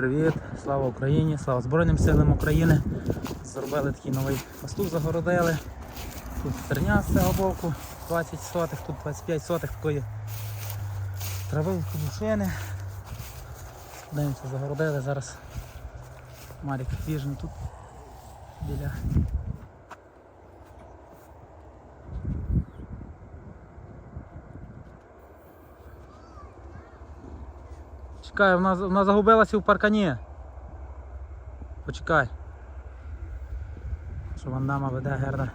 Привіт, слава Україні, слава Збройним силам України. Зробили такий новий пастух, загородили. Тут терня з цього боку, 20 сотих, тут 25 сотих такої трави подушини. Дивимося, загородили зараз. Марік Віжн тут біля. Чекай, вона, вона загубилася в паркані. Почекай. Що вандама веде Герда.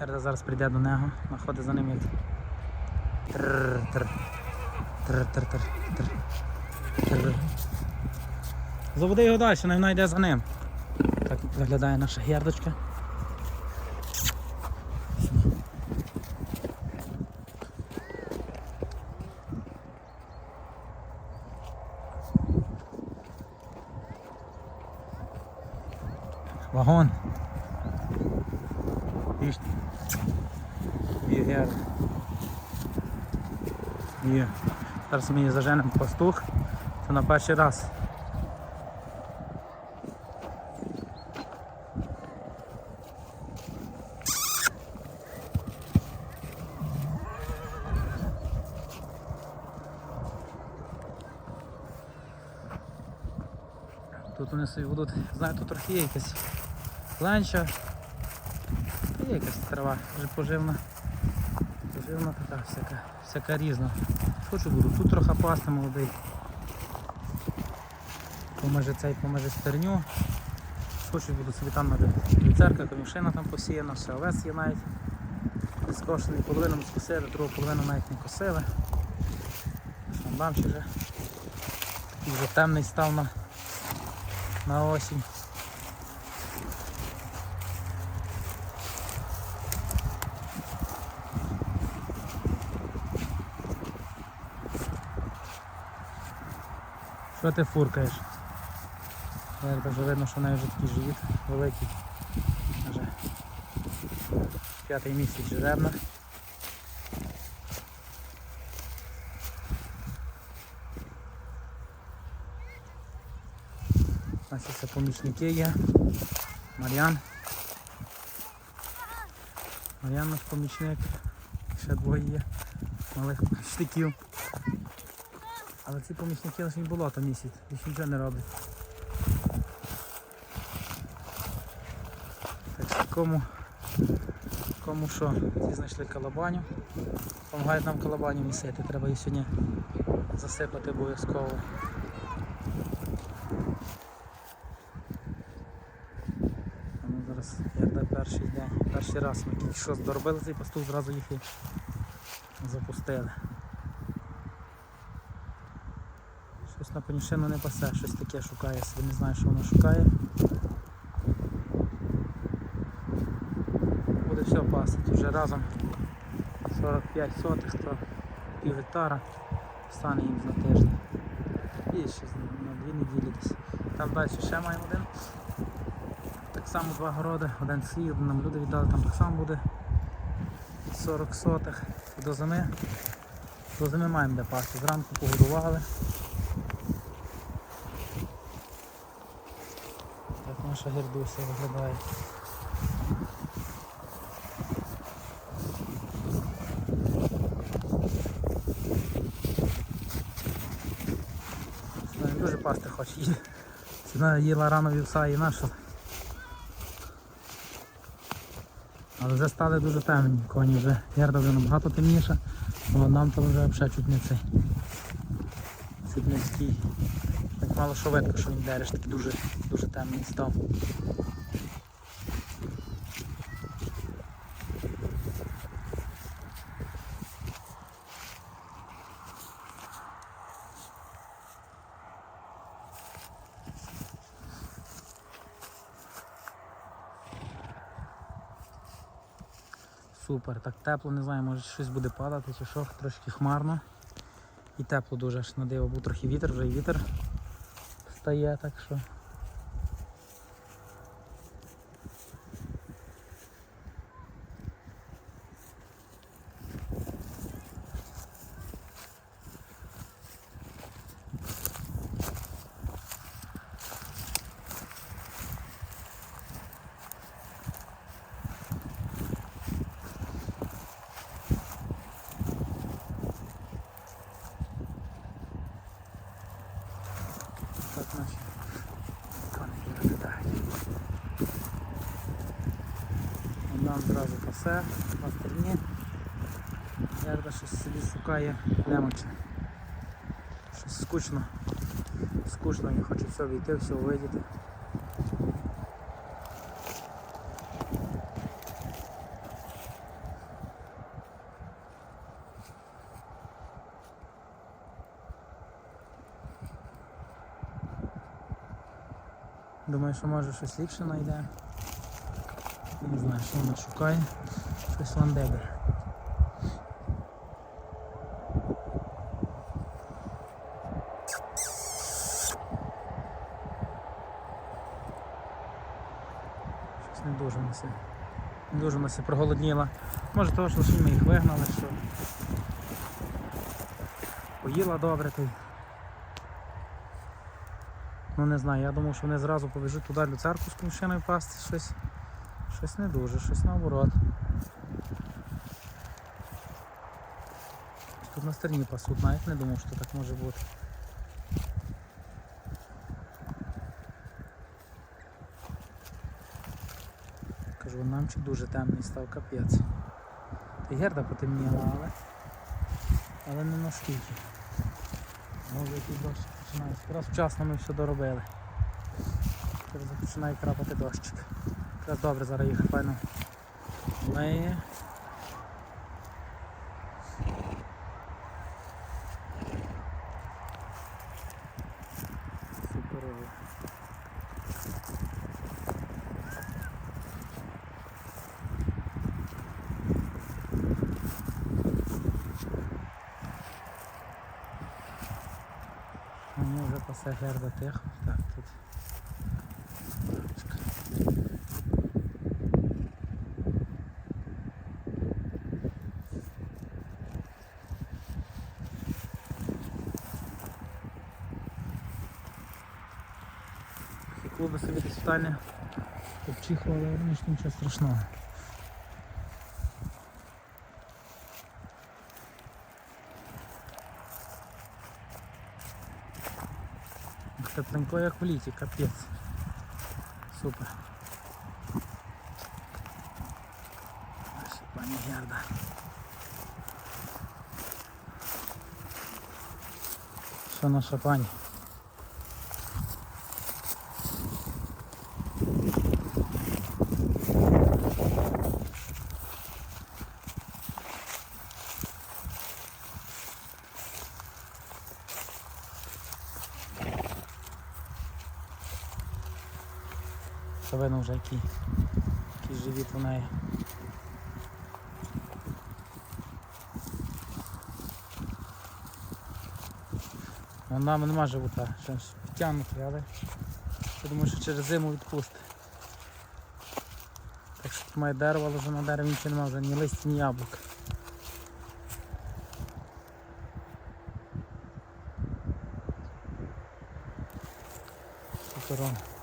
Герда зараз прийде до нього, знаходить за ним як. Заведи його далі, вона йде за ним. Так виглядає наша гердочка. Вагон. Іш. Є. Є. Зараз ми її заженемо пастух. Це на перший раз. Тут вони собі будуть, знаю, тут трохи є якась ланча. Є якась трава, вже поживна. Поживна така, всяка, всяка різна. Хочу буду, тут трохи пасти молодий. Поможе цей, поможе стерню. Хочу буду собі там навіть люцерка, комішина там посіяна, все овес є навіть. Скошений, половину ми скосили, другу половину навіть не косили. Ще вже. Такий вже темний став на, на осінь. Що ти фуркаєш? Вже видно, що в неї вже такий живіт великий. Вже п'ятий місяць жеребна. У нас це помічники є. Мар'ян. Мар'ян наш помічник. Ще двоє є малих помічників. Але ці помічники лише було там місяць, більше нічого не роблять. Так кому, кому що, ці знайшли калабаню. Помагають нам калабаню місити, треба її сьогодні засипати обов'язково. Ну, зараз як перший день. Перший раз ми тільки що доробили цей пастух, зразу їх і запустили. Щось на конюшину не пасе, щось таке шукає, собі не знаю, що воно шукає. Буде все пасити вже разом 45 сотих, то пів гектара стане їм на тиждень. І ще на дві неділі десь. Там далі ще маємо один. Так само два городи, один свій, один нам люди віддали, там так само буде 40 сотих. До зими. До зими маємо де пасти. Зранку погодували. Так наша гердуся виглядає. Дуже пасти хоче. Їде. Вона їла рано вівса і наша. Але вже стали дуже темні коні, вже герда вже набагато темніша, а нам там вже взагалі чуть не цей. Так мало що що він дереш, такий дуже, дуже темний став. Супер, так тепло, не знаю, може щось буде падати чи що, трошки хмарно. І тепло дуже аж на диво, був трохи вітер, вже і вітер стає, так що. Пасе, на стороні. Ярда щось собі шукає немочі. Щось скучно. Скучно, він хоче все війти, все увидіти. Думаю, що може щось ліпше знайде. Не знаю, що вона шукає. Щось ландебер. Щось не дуже на. Не дуже на себе проголодніла. Може того, що ми їх вигнали, що поїла добре то. Ну не знаю, я думав, що вони зразу побіжуть туди до церкву з комшиною пасти, щось, щось не дуже, щось наоборот. Тут на стороні пасуть, навіть не думав, що так може бути. Кажу, нам чи дуже темний став капець. Та герда потемніла, але, але не наскільки. Може якийсь дощ починає. Якраз вчасно ми все доробили. Зараз починає крапати дощик. Якраз добре зараз їх файно. Суперово. Мені вже пасе герда тихо. Так, тут. клуби собі десь питання обчихували, але ну, ж нічого страшного. Тепленько як в літі, капець. Супер. Наша пані Герда. Що наша пані? Що вже який, який живіт у неї. Вона нема живота, ще ж підтягнутий, але я думаю, що через зиму відпустить. Так що тут має дерево, але вже на дереві нічого немає, вже ні листя, ні яблук. Суперово.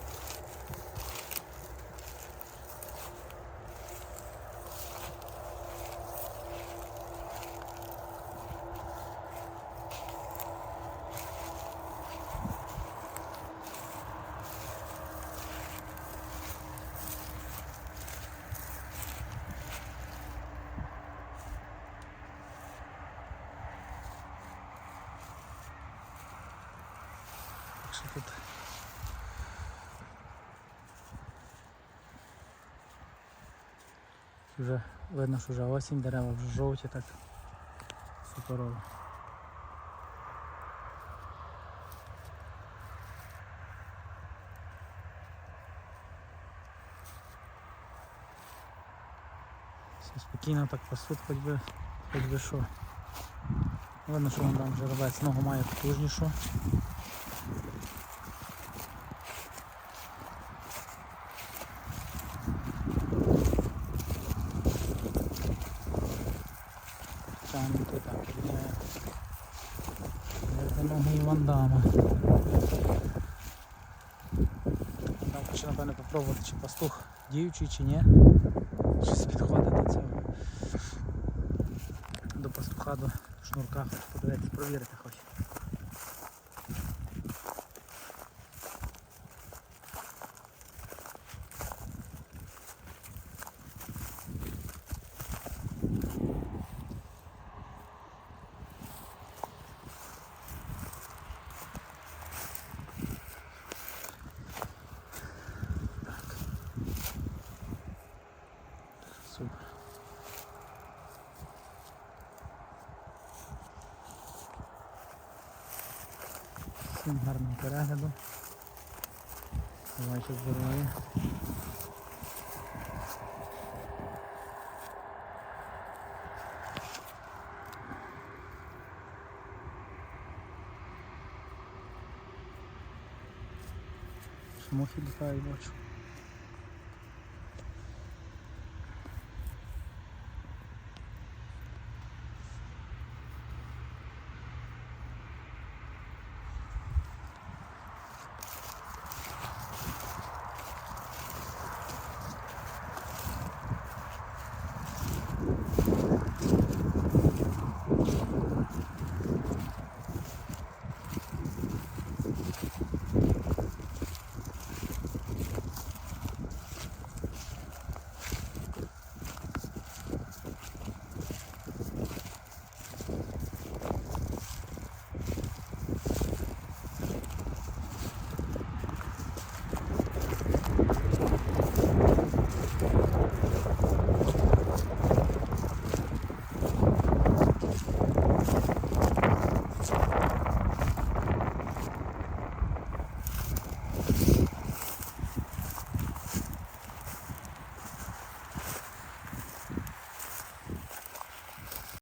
Тут вже видно, що вже осінь, дерева вже жовті, так суперово. Все спокійно так пасуть, хоч би, хоч би що. Видно, що він там жеребець ногу має потужнішу. Там тут так є. Ногу Івандама. Там хочу напевно попробувати, чи пастух діючий, чи ні. Щось підходить до цього. До пастуха, до шнурка. Подивитися, провірити Всім гарного перегляду. Давайте здоров'я. Мухи літають, бачу.